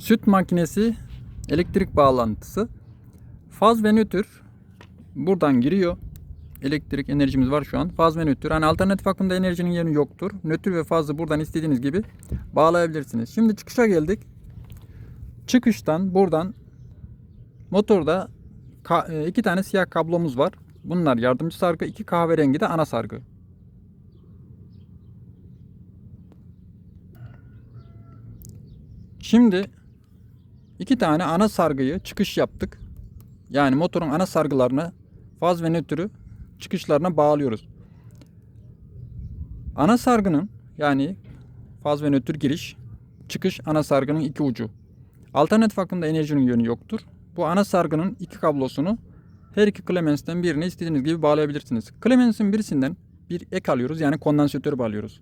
Süt makinesi elektrik bağlantısı. Faz ve nötr buradan giriyor. Elektrik enerjimiz var şu an. Faz ve nötr. Hani alternatif akımda enerjinin yeri yoktur. Nötr ve fazı buradan istediğiniz gibi bağlayabilirsiniz. Şimdi çıkışa geldik. Çıkıştan buradan motorda e, iki tane siyah kablomuz var. Bunlar yardımcı sargı, iki kahverengi de ana sargı. Şimdi iki tane ana sargıyı çıkış yaptık. Yani motorun ana sargılarını faz ve nötrü çıkışlarına bağlıyoruz. Ana sargının yani faz ve nötr giriş, çıkış ana sargının iki ucu. Alternatif akımda enerjinin yönü yoktur. Bu ana sargının iki kablosunu her iki Clemens'ten birine istediğiniz gibi bağlayabilirsiniz. Clemens'in birisinden bir ek alıyoruz yani kondansatörü bağlıyoruz.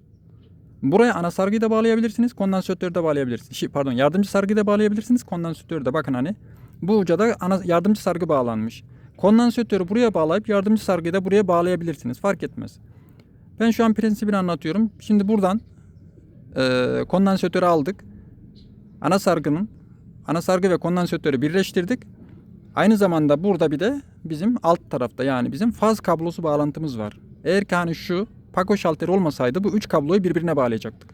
Buraya ana sargıyı da bağlayabilirsiniz, kondansatörü de bağlayabilirsiniz. Şey, pardon, yardımcı sargıyı da bağlayabilirsiniz, kondansatörü de. Bakın hani bu uca da ana yardımcı sargı bağlanmış. Kondansatörü buraya bağlayıp yardımcı sargıyı da buraya bağlayabilirsiniz. Fark etmez. Ben şu an prensibini anlatıyorum. Şimdi buradan e, kondansatörü aldık. Ana sargının ana sargı ve kondansatörü birleştirdik. Aynı zamanda burada bir de bizim alt tarafta yani bizim faz kablosu bağlantımız var. Eğer ki hani şu Paco şalteri olmasaydı bu üç kabloyu birbirine bağlayacaktık.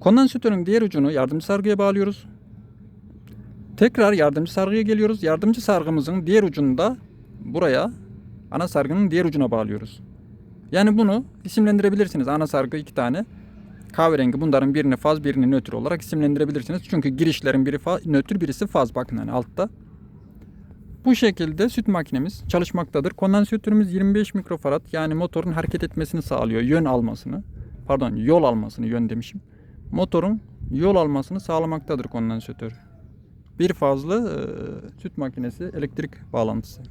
Kondansatörün diğer ucunu yardımcı sargıya bağlıyoruz. Tekrar yardımcı sargıya geliyoruz. Yardımcı sargımızın diğer ucunu da buraya ana sargının diğer ucuna bağlıyoruz. Yani bunu isimlendirebilirsiniz. Ana sargı iki tane. Kahverengi bunların birini faz birini nötr olarak isimlendirebilirsiniz. Çünkü girişlerin biri fa- nötr birisi faz bakın hani altta. Bu şekilde süt makinemiz çalışmaktadır. Kondansatörümüz 25 mikrofarad yani motorun hareket etmesini sağlıyor. Yön almasını. Pardon yol almasını yön demişim. Motorun yol almasını sağlamaktadır kondansatör. Bir fazlı e, süt makinesi elektrik bağlantısı.